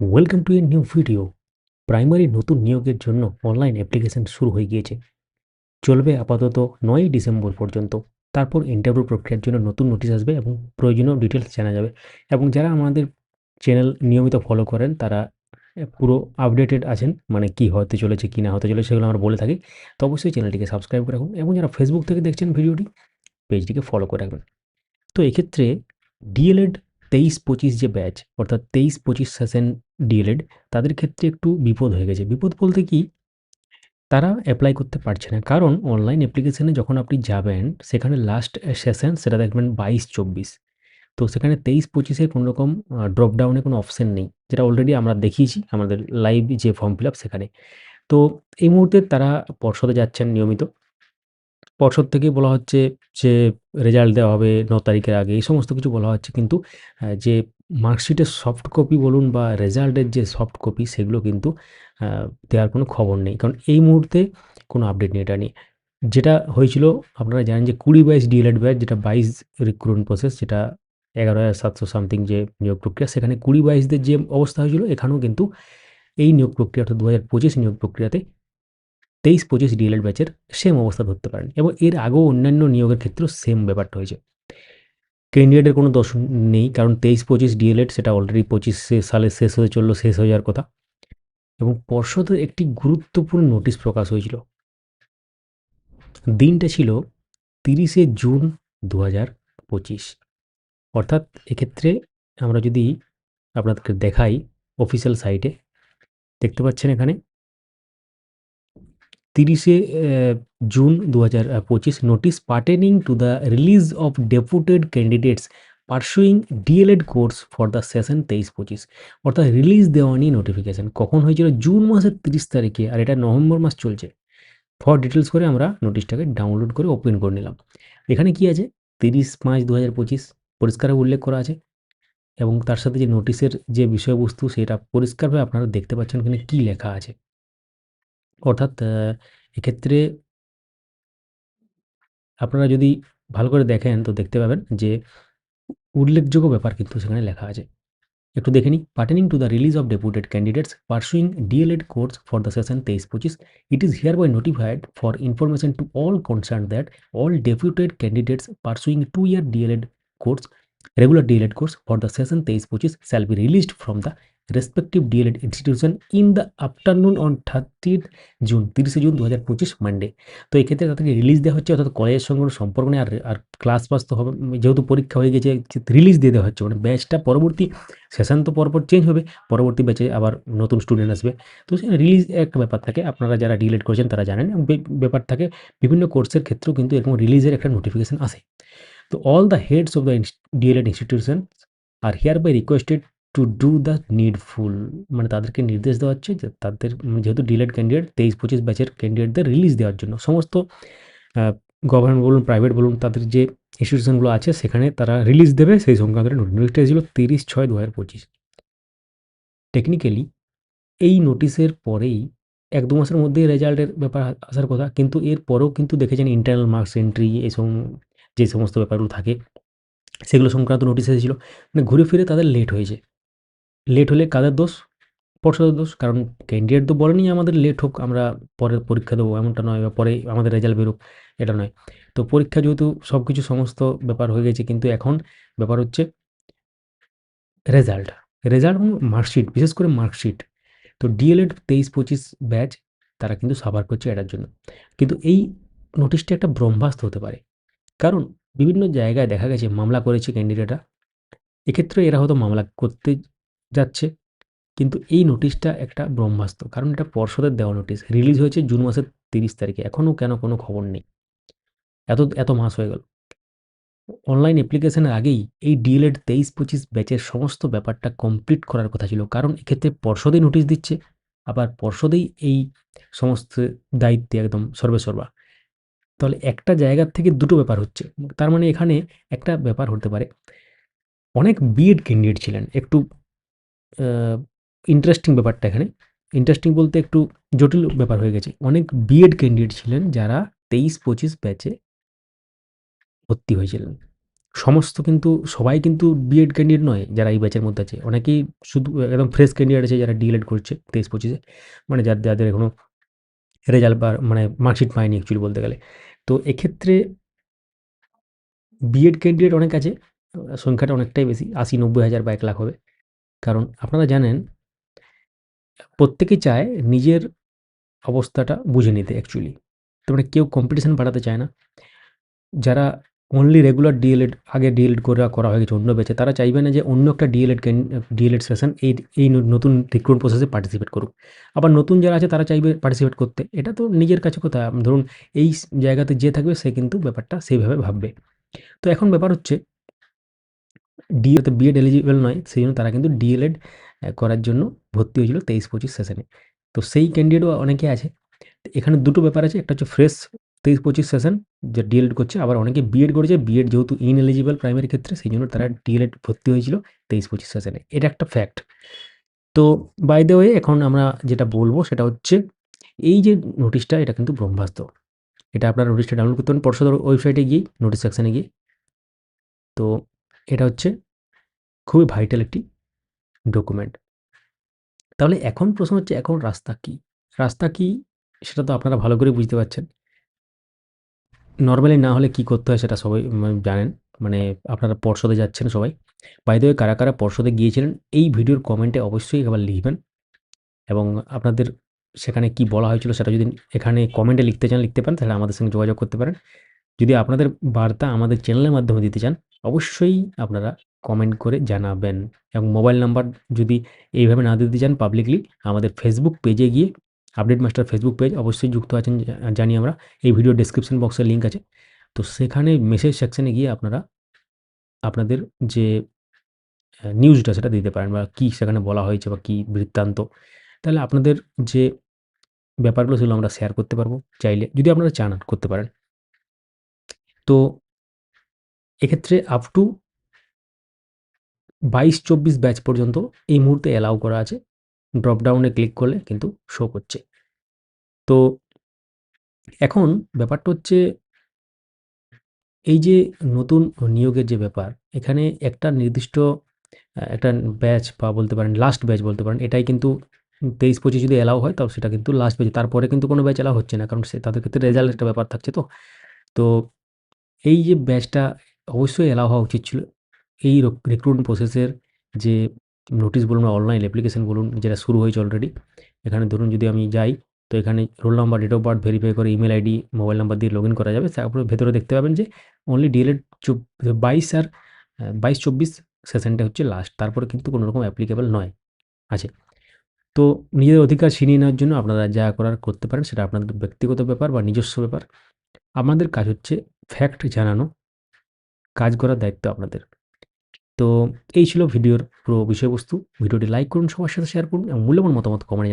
Welcome to a new video primary নতুন নিয়োগের জন্য অনলাইন অ্যাপ্লিকেশন শুরু হয়ে গিয়েছে। চলবে আপাতত নয়ই ডিসেম্বর পর্যন্ত। তারপর ইন্টারভিউ প্রক্রিয়ার জন্য নতুন নোটিশ আসবে এবং প্রয়োজনীয় ডিটেলস জানা যাবে। এবং যারা আমাদের চ্যানেল নিয়মিত ফলো করেন, তারা পুরো আপডেটেড আছেন মানে কি হতে চলেছে, কি না হতে চলেছে, সেগুলো আমরা বলে থাকি। তো অবশ্যই চ্যানেলটিকে সাবস্ক্রাইব করে রাখুন এবং যারা ফেসবুক থেকে দেখছেন ভিডিওটি পেজটিকে ফলো করে রাখবেন। তো এক্ষেত্রে ডিএলএড তেইশ পঁচিশ যে ব্যাচ অর্থাৎ তেইশ পঁচিশ সেশন ডিএলএড তাদের ক্ষেত্রে একটু বিপদ হয়ে গেছে। বিপদ বলতে কি? তারা অ্যাপ্লাই করতে পারছে না। কারণ অনলাইন অ্যাপ্লিকেশানে যখন আপনি যাবেন, সেখানে লাস্ট সেশন সেটা দেখবেন বাইশ চব্বিশ। তো সেখানে তেইশ পঁচিশের কোনো রকম ড্রপ ডাউনে কোনো অপশান নেই, যেটা অলরেডি আমরা দেখিয়েছি, আমাদের লাইভ যে ফর্ম ফিল আপ সেখানে। তো এই মুহূর্তে তারা পর্ষদে যাচ্ছেন নিয়মিত। পর্ষদ থেকে বলা হচ্ছে যে রেজাল্ট দেওয়া হবে ন তারিখের আগে, এই সমস্ত কিছু বলা হচ্ছে। কিন্তু যে মার্কশিটের সফট কপি বলুন বা রেজাল্টের যে সফট কপি সেগুলো কিন্তু দেওয়ার কোনো খবর নেই। কারণ এই মুহূর্তে কোনো আপডেট নেই এটা নিয়ে। যেটা হয়েছিল, আপনারা জানেন যে কুড়ি বাইশ ডিএলএড ব্যাচ যেটা বাইশ রিক্রুটমেন্ট প্রসেস যেটা এগারো হাজার সাতশো সামথিং যে নিয়োগ প্রক্রিয়া, সেখানে কুড়ি বাইশদের যে অবস্থা হয়েছিল, এখানেও কিন্তু এই নিয়োগ প্রক্রিয়া, অর্থাৎ দু হাজার পঁচিশ নিয়োগ প্রক্রিয়াতে তেইশ পঁচিশ ডিএলএড ব্যাচের সেম অবস্থা ধরতে পারেন এবং এর আগেও অন্যান্য নিয়োগের ক্ষেত্রেও সেম ব্যাপারটা হয়েছে। ক্যান্ডিডেটের কোনো দোষ নেই, কারণ তেইশ পঁচিশ ডিএলএড সেটা অলরেডি পঁচিশ সালে শেষ হয়ে চলল, শেষ হয়ে যাওয়ার কথা। এবং পর্ষদের একটি গুরুত্বপূর্ণ নোটিশ প্রকাশ হয়েছিল। দিনটা ছিল তিরিশে জুন দু পঁচিশ। অর্থাৎ এক্ষেত্রে আমরা যদি আপনাদেরকে দেখাই অফিসিয়াল সাইটে দেখতে পাচ্ছেন এখানে তিরিশে জুন দু হাজার পঁচিশ notice pertaining to the release of deputed candidates pursuing DElEd course for the session তেইশ পঁচিশ। অর্থাৎ রিলিজ দেওয়া নিয়ে নোটিফিকেশান। কখন হয়েছিল? জুন মাসের তিরিশ তারিখে, আর এটা নভেম্বর মাস চলছে। ফর ডিটেলস করে আমরা নোটিশটাকে ডাউনলোড করে ওপেন করে নিলাম। এখানে কি আছে? তিরিশ পাঁচ দু হাজার পঁচিশ পরিষ্কার উল্লেখ করা আছে। এবং তার সাথে যে নোটিশের যে বিষয়বস্তু, সেটা পরিষ্কারভাবে আপনারা দেখতে পাচ্ছেন এখানে কী লেখা আছে। অর্থাৎ এক্ষেত্রে আপনারা যদি ভালো করে দেখেন, তো দেখতে পাবেন যে উল্লেখযোগ্য ব্যাপার কিন্তু সেখানে লেখা আছে। একটু দেখে নিই। Pertaining to the release of deputed candidates pursuing DElEd course for the session তেইশ পঁচিশ it is hereby notified for information to all concern that all deputed candidates pursuing two year DElEd course regular DLED course for the session 23-25 shall be released from the respective DLED institution in the afternoon on 30th June তিরিশে June দু হাজার পঁচিশ Monday তো এক্ষেত্রে তাদেরকে release দেওয়া হচ্ছে, অর্থাৎ কলেজের সঙ্গে কোনো সম্পর্ক নেই, আর আর ক্লাস পাস তো হবে, যেহেতু পরীক্ষা হয়ে গেছে রিলিজ দিয়ে দেওয়া হচ্ছে মানে ব্যাচটা পরবর্তী সেশন তো পরপর চেঞ্জ হবে, পরবর্তী ব্যাচে আবার নতুন স্টুডেন্ট আসবে। তো রিলিজ একটা ব্যাপার থাকে, আপনারা যারা ডিলেট করেছেন তারা জানেন ব্যাপার থাকে, বিভিন্ন কোর্সের ক্ষেত্রেও কিন্তু এরকম রিলিজের একটা নোটিফিকেশন আসে। তো all the heads of the DElEd institution are hereby requested to do the needful মানে তাদেরকে নির্দেশ দেওয়া হচ্ছে যে তাদের, যেহেতু ডিলেড ক্যান্ডিডেট তেইশ, পঁচিশ ব্যাচের ক্যান্ডিডেটদের রিলিজ দেওয়ার জন্য। সমস্ত গভর্নমেন্ট বলুন প্রাইভেট বলুন, তাদের যে ইনস্টিটিউশনগুলো আছে, সেখানে তারা রিলিজ দেবে সেই সংক্রান্ত নোটিশটা ছিল তিরিশ ছয় দু হাজার পঁচিশ। টেকনিক্যালি এই নোটিশের পরেই এক দু মাসের মধ্যেই রেজাল্টের ব্যাপার আসার কথা, কিন্তু এর পরেও কিন্তু দেখেছেন ইন্টারনাল মার্কস এন্ট্রি এসব যে সমস্ত ব্যাপারগুলো থাকে, সেগুলো সংক্রান্ত নোটিশ এসেছিল। মানে ঘুরে ফিরে তাদের লেট হয়েছে। লেট হলে কাদের দোষ? পর্ষদের দোষ? কারণ ক্যান্ডিডেট তো বলেনি আমাদের লেট হোক, আমরা পরে পরীক্ষা দেবো, এমনটা নয় বা পরে আমাদের রেজাল্ট বেরোক, এটা নয়। তো পরীক্ষা যেহেতু সব কিছু সমস্ত ব্যাপার হয়ে গেছে, কিন্তু এখন ব্যাপার হচ্ছে রেজাল্ট রেজাল্ট এবং মার্কশিট বিশেষ করে মার্কশিট তো ডিএলএড তেইশ পঁচিশ ব্যাচ তারা কিন্তু সাফার করছে এটার জন্য। কিন্তু এই নোটিশটা একটা ব্রহ্মাস্ত্র হতে পারে। কারণ বিভিন্ন জায়গায় দেখা গেছে মামলা করেছে ক্যান্ডিডেটরা এক্ষেত্রে এরা হয়তো মামলা করতে যাচ্ছে। কিন্তু এই নোটিশটা একটা ব্রহ্মাস্ত্র। কারণ এটা পর্ষদের দেওয়া নোটিশ রিলিজ হয়েছে জুন মাসের তিরিশ তারিখে। এখনও কেন কোনো খবর নেই। এত এত মাস হয়ে গেল। অনলাইন অ্যাপ্লিকেশনের আগেই এই ডিএলএড তেইশ, পঁচিশ ব্যাচের সমস্ত ব্যাপারটা কমপ্লিট করার কথা ছিল। কারণ এক্ষেত্রে পর্ষদেই নোটিশ দিচ্ছে, আবার পর্ষদেই এই সমস্ত দায়িত্বে একদম সর্বেসর্বা। তাহলে একটা জায়গার থেকে দুটো ব্যাপার হচ্ছে। তার মানে এখানে একটা ব্যাপার হতে পারে। অনেক বিএড ক্যান্ডিডেট ছিলেন। একটু ইন্টারেস্টিং ব্যাপারটা এখানে। ইন্টারেস্টিং বলতে একটু জটিল ব্যাপার হয়ে গেছে। অনেক বিএড ক্যান্ডিডেট ছিলেন যারা তেইশ, পঁচিশ ব্যাচে ভর্তি হয়েছিলেন। সমস্ত কিন্তু, সবাই কিন্তু বিএড ক্যান্ডিডেট নয় যারা এই ব্যাচের মধ্যে আছে। অনেকেই শুধু একদম ফ্রেশ ক্যান্ডিডেট আছে যারা ডিএলএড করছে তেইশ, পঁচিশে। মানে যাদের যাদের এখনও রেজাল্ট বা মানে মার্কশিট পায়নি অ্যাকচুয়ালি বলতে গেলে। তো এক্ষেত্রে বিএড ক্যান্ডিডেট অনেক আছে। সংখ্যাটা অনেকটাই বেশি, আশি, নব্বই হাজার বা এক লাখ হবে। কারণ আপনারা জানেন প্রত্যেকেই চায় নিজের অবস্থাটা বুঝে নিতে অ্যাকচুয়ালি তার মানে কেউ কম্পিটিশান বাড়াতে চায় না। যারা অনলি রেগুলার ডিএলএড আগে ডিএলএড করে করা হয়ে গেছে, অন্য ব্যাচে তারা চাইবে না যে অন্য একটা ডিএলএড ডিএলএড সেশন এই এই নতুন রিক্রুট প্রসেসে পার্টিসিপেট করুক। আবার নতুন যারা আছে, তারা চাইবে পার্টিসিপেট করতে। এটা তো নিজের কাছে কথা। ধরুন, এই জায়গাতে যে থাকবে, সে কিন্তু ব্যাপারটা সেইভাবে ভাববে। তো এখন ব্যাপার হচ্ছে ডি তো বিএড এলিজিবল নয় সেই জন্য তারা কিন্তু ডিএলএড করার জন্য ভর্তি হয়েছিল তেইশ পঁচিশ সেশনে তো সেই ক্যান্ডিডেটও অনেকে আছে। এখানে দুটো ব্যাপার আছে, একটা হচ্ছে ফ্রেশ তেইশ পঁচিশ সেশন যে ডিএলএড করছে, আবার অনেকে বিএড করেছে বিএড যেহেতু ইন এলিজিবল প্রাইমারি ক্ষেত্রে সেই জন্য তারা ডিএলএড ভর্তি হয়েছিল তেইশ পঁচিশ সেশনে এটা একটা ফ্যাক্ট তো বাই দ্য ওয়ে এখন আমরা যেটা বলব সেটা হচ্ছে, এই যে নোটিশটা এটা কিন্তু ব্রহ্মাস্ত্র। এটা আপনারা নোটিশটা ডাউনলোড করতে পারেন, পর্ষদের ওয়েবসাইটে গিয়ে নোটিশ সেকশানে গিয়ে। তো এটা হচ্ছে খুবই ভাইটাল একটি ডকুমেন্ট তাহলে এখন প্রশ্ন হচ্ছে, এখন রাস্তা কি? রাস্তা কি সেটা তো আপনারা ভালো করে বুঝতে পারছেন। নর্মালি না হলে কি করতে হয় সেটা সবাই জানেন। মানে আপনারা পর্ষদে যাচ্ছেন সবাই। বাইরে কারা কারা পর্ষদে গিয়েছিলেন, এই ভিডিওর কমেন্টে অবশ্যই একবার লিখবেন। এবং আপনাদের সেখানে কি বলা হয়েছিল সেটা যদি এখানে কমেন্টে লিখতে চান, লিখতে পারেন, তাহলে আমাদের সঙ্গে যোগাযোগ করতে পারেন। যদি আপনাদের বার্তা আমাদের চ্যানেলের মাধ্যমে দিতে চান, অবশ্যই আপনারা কমেন্ট করে জানাবেন। এবং মোবাইল নাম্বার যদি এইভাবে না দিতে চান পাবলিকলি আমাদের ফেসবুক পেজে গিয়ে আপডেট মাস্টার ফেসবুক পেজ অবশ্যই যুক্ত আছেন জানি আমরা, এই ভিডিও ডেসক্রিপশন বক্সের লিঙ্ক আছে। তো সেখানে মেসেজ সেকশানে গিয়ে আপনারা, আপনাদের যে নিউজটা সেটা দিতে পারেন বা কী সেখানে বলা হয়েছে বা কী বৃত্তান্ত, তাহলে আপনাদের যে ব্যাপারগুলো সেগুলো আমরা শেয়ার করতে পারব চাইলে। যদি আপনারা চান করতে পারেন। তো এক্ষেত্রে আপ টু বাইশ চব্বিশ ব্যাচ পর্যন্ত এই মুহূর্তে অ্যালাউ করা আছে। ড্রপডাউনে ক্লিক করলে কিন্তু শো করছে। তো এখন ব্যাপারটা হচ্ছে এই যে নতুন নিয়োগের যে ব্যাপার, এখানে একটা নির্দিষ্ট একটা ব্যাচ বা বলতে পারেন লাস্ট ব্যাচ বলতে পারেন, এটাই কিন্তু তেইশ পঁচিশ যদি অ্যালাউ হয় তাহলে সেটা কিন্তু লাস্ট ব্যাচ তারপরে কিন্তু কোনো ব্যাচ অ্যালাউ হচ্ছে না, কারণ সে তাদের ক্ষেত্রে রেজাল্ট একটা ব্যাপার থাকছে তো। তো এই যে ব্যাচটা অবশ্যই অ্যালাউ হওয়া উচিত ছিল। এই রিক্রুটমেন্ট প্রসেসের যে নোটিশ বলুন বা অনলাইন অ্যাপ্লিকেশন বলুন যেটা শুরু হয়েছে অলরেডি এখানে ধরুন যদি আমি যাই, তো এখানে roll number date of birth verify করে ইমেল আইডি মোবাইল নাম্বার দিয়ে লগ ইন করা যাবে। তারপরে ভেতরে দেখতে পাবেন যে অনলি ডিএলএড বাইশ আর বাইশ চব্বিশ সেশনটা হচ্ছে লাস্ট তারপরে কিন্তু কোনো রকম অ্যাপ্লিকেবল নয়। আছে। তো নিজেদের অধিকার ছিনিয়ে নেওয়ার জন্য আপনারা যা করার করতে পারেন সেটা আপনাদের ব্যক্তিগত ব্যাপার বা নিজস্ব ব্যাপার। আমাদের কাজ হচ্ছে ফ্যাক্ট জানানো, কাজ করার দায়িত্ব আপনাদের। তো এই ছিল ভিডিওর পুরো বিষয়বস্তু। ভিডিওটি লাইক করুন, সবার সাথে শেয়ার করুন এবং মূল্যবান মতামত কমেন্ট